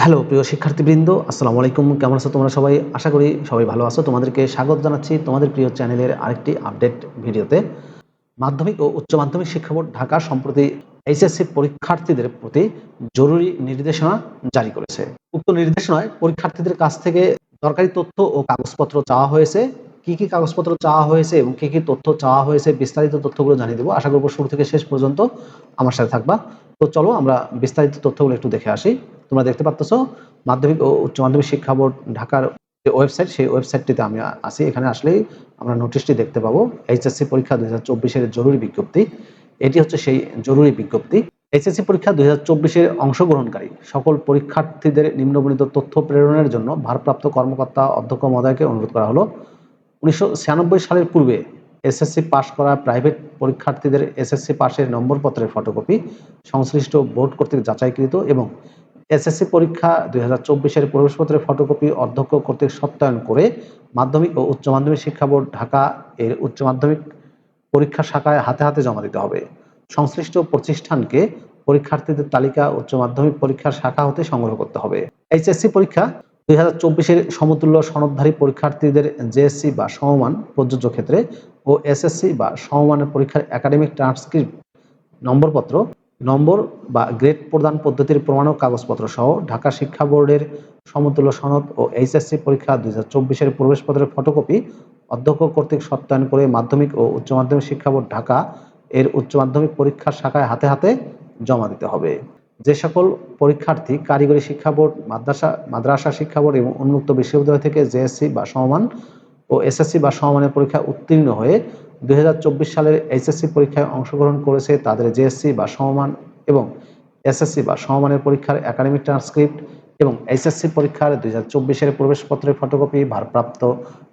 Hello, প্রিয় শিক্ষার্থীবৃন্দ, আসসালামু আলাইকুম। কেমন আছো তোমরা সবাই? আশা করি সবাই ভালো আছো। তোমাদেরকে স্বাগত জানাচ্ছি তোমাদের প্রিয় চ্যানেলের আরেকটি আপডেট ভিডিওতে। মাধ্যমিক ও উচ্চ মাধ্যমিক শিক্ষা বোর্ড ঢাকা সম্প্রতি এইচএসসি পরীক্ষার্থীদের প্রতি জরুরি নির্দেশনা জারি করেছে। উক্ত নির্দেশনায় পরীক্ষার্থীদের কাছ থেকে দরকারি তথ্য ও কাগজপত্র চাওয়া হয়েছে। কি কি কাগজপত্র চাওয়া হয়েছে এবং কি কি তথ্য চাওয়া হয়েছে, বিস্তারিত তথ্যগুলো জানিয়ে দেবো। আশা করব শুরু থেকে শেষ পর্যন্ত আমার সাথে থাকবা। তো চলো আমরা বিস্তারিত তথ্যগুলো একটু দেখে আসি। তোমরা দেখতে পাচ্ছ মাধ্যমিক ও উচ্চ মাধ্যমিক শিক্ষা বোর্ড ঢাকার যে ওয়েবসাইট, সেই ওয়েবসাইটটিতে আমি আসি। এখানে আসলেই আমরা নোটিশটি দেখতে পাবো। এইচএসসি পরীক্ষা দুই হাজার চব্বিশের জরুরি বিজ্ঞপ্তি। এটি হচ্ছে সেই জরুরি বিজ্ঞপ্তি। এইচএসসি পরীক্ষা দুই হাজার চব্বিশের অংশগ্রহণকারী সকল পরীক্ষার্থীদের নিম্নবর্ণিত তথ্য প্রেরণের জন্য ভারপ্রাপ্ত কর্মকর্তা অধ্যক্ষ মহোদয়কে অনুরোধ করা হলো। উনিশশো ছিয়ানব্বই সালের পূর্বে এসএসসি পাস করা প্রাইভেট পরীক্ষার্থীদের এসএসসি পাশের নম্বরপত্রের ফটোকপি সংশ্লিষ্ট বোর্ড কর্তৃক যাচাইকৃত এবং এসএসসি পরীক্ষা দুই হাজার চব্বিশের প্রবেশপত্রের ফটোকপি অধ্যক্ষ কর্তৃক সত্যায়ন করে মাধ্যমিক ও উচ্চ মাধ্যমিক শিক্ষা বোর্ড ঢাকা এর উচ্চ মাধ্যমিক পরীক্ষা শাখায় হাতে হাতে জমা দিতে হবে। সংশ্লিষ্ট প্রতিষ্ঠানকে পরীক্ষার্থীদের তালিকা উচ্চ মাধ্যমিক পরীক্ষার শাখা হতে সংগ্রহ করতে হবে। এইচএসসি পরীক্ষা দুই হাজার চব্বিশের সমতুল্য সনদধারী পরীক্ষার্থীদের জেএসসি বা সমমান প্রযোজ্য ক্ষেত্রে ও এসএসসি বা সমমানের পরীক্ষার একাডেমিক ট্রান্সক্রিপ্ট নম্বরপত্র নম্বর বা গ্রেড প্রদান পদ্ধতির প্রমাণক কাগজপত্র সহ ঢাকা শিক্ষা বোর্ডের সমতুল্য সনদ ও এইচএসসি পরীক্ষা দুই হাজার চব্বিশের প্রবেশপত্রের ফটোকপি অধ্যক্ষ কর্তৃক সত্যায়ন করে মাধ্যমিক ও উচ্চ মাধ্যমিক শিক্ষা বোর্ড ঢাকা এর উচ্চ মাধ্যমিক পরীক্ষার শাখায় হাতে হাতে জমা দিতে হবে। যে সকল পরীক্ষার্থী কারিগরি শিক্ষা বোর্ড, মাদ্রাসা মাদ্রাসা শিক্ষা বোর্ড এবং উন্মুক্ত বিশ্ববিদ্যালয় থেকে জেএসসি বা সমমান ও এসএসসি বা সমমানের পরীক্ষায় উত্তীর্ণ হয়ে দুই সালের এইচএসসি পরীক্ষায় অংশগ্রহণ করেছে তাদের জেএসসি বা সমমান এবং এসএসসি বা সমমানের পরীক্ষার একাডেমিক ট্রান্সক্রিপ্ট এবং এইচএসসি পরীক্ষার দুই হাজার চব্বিশের প্রবেশপত্রের ফটোকপি ভারপ্রাপ্ত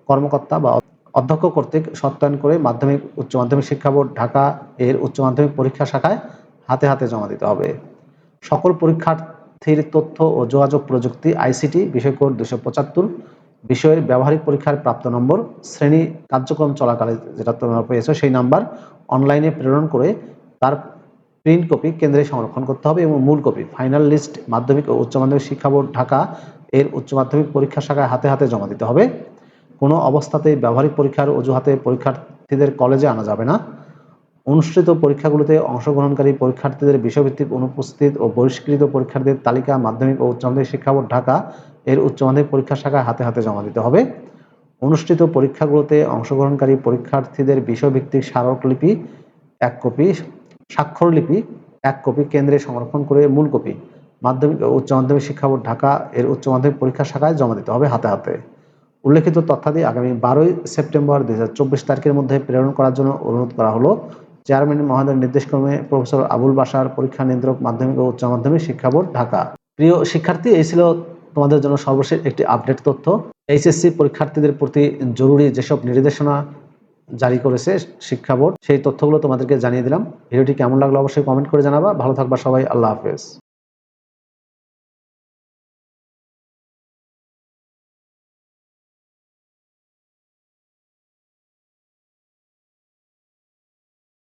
কর্মকর্তা বা অধ্যক্ষ কর্তৃক সত্যায়ন করে মাধ্যমিক, উচ্চ মাধ্যমিক শিক্ষা বোর্ড ঢাকা এর উচ্চ মাধ্যমিক পরীক্ষা শাখায় হাতে হাতে জমা দিতে হবে। সকল পরীক্ষার্থীর তথ্য ও যোগাযোগ প্রযুক্তি আইসিটি বিষয় কোড দুশো পঁচাত্তর বিষয়ের ব্যবহারিক পরীক্ষার প্রাপ্ত নম্বর, শ্রেণি কার্যক্রম চলাকালে যেটা তোমরা পেয়েছ, সেই নাম্বার অনলাইনে প্রেরণ করে তার প্রিন্ট কপি কেন্দ্রে সংরক্ষণ করতে হবে এবং মূল কপি, ফাইনাল লিস্ট মাধ্যমিক ও উচ্চ মাধ্যমিক শিক্ষা বোর্ড ঢাকা এর উচ্চ মাধ্যমিক পরীক্ষা শাখায় হাতে হাতে জমা দিতে হবে। কোনো অবস্থাতেই ব্যবহারিক পরীক্ষার অজুহাতে পরীক্ষার্থীদের কলেজে আনা যাবে না। অনুষ্ঠিত পরীক্ষাগুলোতে অংশগ্রহণকারী পরীক্ষার্থীদের বিষয়ভিত্তিক অনুপস্থিত ও বহিষ্কৃত পরীক্ষার্থীদের তালিকা মাধ্যমিক ও উচ্চ মাধ্যমিক শিক্ষা বোর্ড ঢাকা এর উচ্চ মাধ্যমিক পরীক্ষা শাখায় হাতে হাতে জমা দিতে হবে। অনুষ্ঠিত পরীক্ষাগুলোতে অংশগ্রহণকারী পরীক্ষার্থীদের বিষয়ভিত্তিক স্মারকলিপি এক কপি, স্বাক্ষরলিপি এক কপি কেন্দ্রে সংরক্ষণ করে মূল কপি। মাধ্যমিক উচ্চ মাধ্যমিক শিক্ষা বোর্ড ঢাকা এর উচ্চ মাধ্যমিক পরীক্ষা শাখায় জমা দিতে হবে হাতে হাতে। উল্লেখিত তথ্যাদি আগামী বারোই সেপ্টেম্বর দুই হাজার চব্বিশ তারিখের মধ্যে প্রেরণ করার জন্য অনুরোধ করা হলো। চেয়ারম্যান মহোদয়ের নির্দেশক্রমে প্রফেসর আবুল বাসার পরীক্ষা নিয়ন্ত্রক মাধ্যমিক ও উচ্চ মাধ্যমিক শিক্ষা বোর্ড ঢাকা। প্রিয় শিক্ষার্থী, এই ছিল তোমাদের জন্য সর্বশেষ একটি আপডেট তথ্য। এইচএসসি পরীক্ষার্থীদের প্রতি জরুরি যেসব নির্দেশনা জারি করেছে শিক্ষা বোর্ড, সেই তথ্যগুলো তোমাদেরকে জানিয়ে দিলাম। ভিডিওটি কেমন লাগল অবশ্যই কমেন্ট করে জানাবা। ভালো থাকবা সবাই। আল্লাহ হাফেজ।